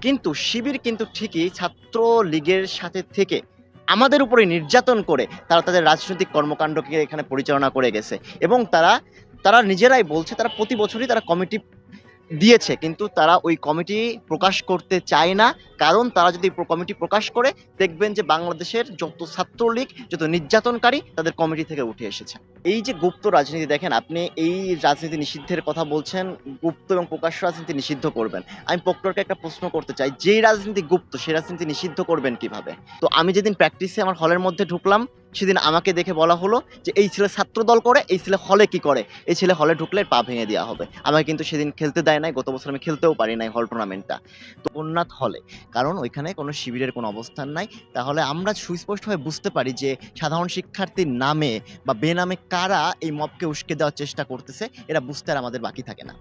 কিন্তু শিবির কিন্তু ঠিকই ছাত্র লীগের সাথে থেকে আমাদের উপরে নির্যাতন করে তারা তাদের রাজনৈতিক কর্মকাণ্ডকে এখানে পরিচালনা করে গেছে। এবং তারা তারা নিজেরাই বলছে, তারা প্রতি বছরই তারা কমিটি দিয়েছে, কিন্তু তারা ওই কমিটি প্রকাশ করতে চায় না। কারণ তারা যদি কমিটি প্রকাশ করে, দেখবেন যে বাংলাদেশের যত ছাত্রলীগ, যত নির্যাতনকারী, তাদের কমিটি থেকে উঠে এসেছে। এই যে গুপ্ত রাজনীতি, দেখেন আপনি এই রাজনীতি নিষিদ্ধের কথা বলছেন, গুপ্ত এবং প্রকাশ্য রাজনীতি নিষিদ্ধ করবেন। আমি প্রক্টরকে একটা প্রশ্ন করতে চাই, যেই রাজনীতি গুপ্ত, সেই রাজনীতি নিষিদ্ধ করবেন কীভাবে? তো আমি যেদিন প্র্যাকটিসে আমার হলের মধ্যে ঢুকলাম সেদিন আমাকে দেখে বলা হলো যে, এই ছেলে ছাত্র দল করে, এই ছেলে হলে কি করে? এই ছেলে হলে ঢুকলে পা ভেঙে দেওয়া হবে। আমাকে কিন্তু সেদিন খেলতে দেয় নাই, গত বছর আমি খেলতেও পারি নাই হল টুর্নামেন্টটা তো উন্নাথ হলে, কারণ ওইখানে কোনো শিবিরের কোনো অবস্থান নাই। তাহলে আমরা সুস্পষ্টভাবে বুঝতে পারি যে, সাধারণ শিক্ষার্থীর নামে বা বেনামে কারা এই মপকে উস্কে দেওয়ার চেষ্টা করতেছে এটা বুঝতে আর আমাদের বাকি থাকে না।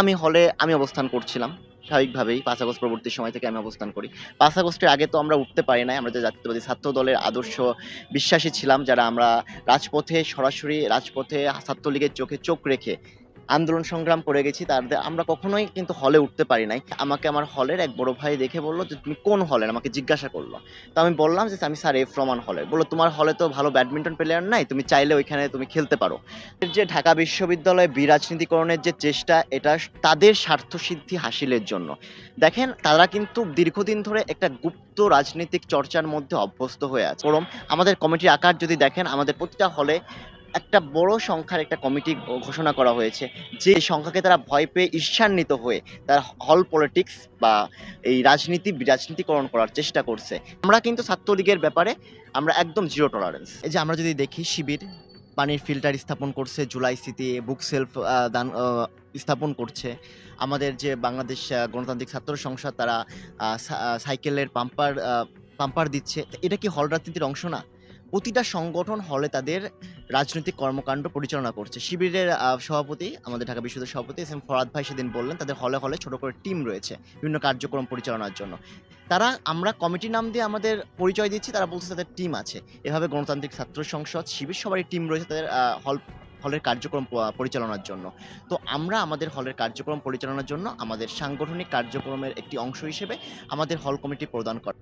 আমি হলে আমি অবস্থান করছিলাম, স্বাভাবিকভাবেই পাঁচ আগস্ট পরবর্তী সময় থেকে আমি অবস্থান করি। পাঁচ আগস্টের আগে তো আমরা উঠতে পারি নাই, আমরা যে জাতীয়তাবাদী ছাত্র দলের আদর্শ বিশ্বাসী ছিলাম, যারা আমরা রাজপথে সরাসরি, রাজপথে ছাত্রলীগের চোখে চোখ রেখে আন্দোলন সংগ্রাম করে গেছি, তার আমরা কখনোই কিন্তু হলে উঠতে পারি নাই। আমাকে আমার হলের এক বড় ভাই দেখে বলল যে, তুমি কোন হলের? আমাকে জিজ্ঞাসা করল। তো আমি বললাম যে আমি স্যার, এফ রহমান হলের। বলল, তোমার হলে তো ভালো ব্যাডমিন্টন প্লেয়ার নাই, তুমি চাইলে ওইখানে তুমি খেলতে পারো। যে ঢাকা বিশ্ববিদ্যালয়ে বিরাজনীতিকরণের যে চেষ্টা, এটা তাদের স্বার্থসিদ্ধি হাসিলের জন্য। দেখেন, তারা কিন্তু দীর্ঘদিন ধরে একটা গুপ্ত রাজনৈতিক চর্চার মধ্যে অভ্যস্ত হয়ে আছে। বরং আমাদের কমিটির আকার যদি দেখেন, আমাদের প্রতিটা হলে একটা বড় সংখ্যার একটা কমিটি ঘোষণা করা হয়েছে। যে সংখ্যাকে তারা ভয় পেয়ে ঈর্ষান্বিত হয়ে তারা হল পলিটিক্স বা এই রাজনীতি বিরাজনীতিকরণ করার চেষ্টা করছে। আমরা কিন্তু ছাত্রলীগের ব্যাপারে আমরা একদম জিরো টলারেন্স এই যে আমরা যদি দেখি, শিবির পানির ফিল্টার স্থাপন করছে, জুলাই সিটি বুক সেলফ দান স্থাপন করছে। আমাদের যে বাংলাদেশ গণতান্ত্রিক ছাত্র সংসদ, তারা সাইকেলের পাম্পার পাম্পার দিচ্ছে। এটা কি হল রাজনীতির অংশ না? প্রতিটা সংগঠন হলে তাদের রাজনৈতিক কর্মকাণ্ড পরিচালনা করছে। শিবিরের সভাপতি, আমাদের ঢাকা বিশ্ববিদ্যালয়ের সভাপতি এস এম ফরাদ ভাই সেদিন বললেন, তাদের হলে হলে ছোট করে টিম রয়েছে বিভিন্ন কার্যক্রম পরিচালনার জন্য। তারা, আমরা কমিটি নাম দিয়ে আমাদের পরিচয় দিচ্ছি, তারা বলছে তাদের টিম আছে। এভাবে গণতান্ত্রিক ছাত্র সংসদ, শিবির সবারই টিম রয়েছে তাদের হল, হলের কার্যক্রম পরিচালনার জন্য। তো আমরা আমাদের হলের কার্যক্রম পরিচালনার জন্য আমাদের সাংগঠনিক কার্যক্রমের একটি অংশ হিসেবে আমাদের হল কমিটি প্রদান করা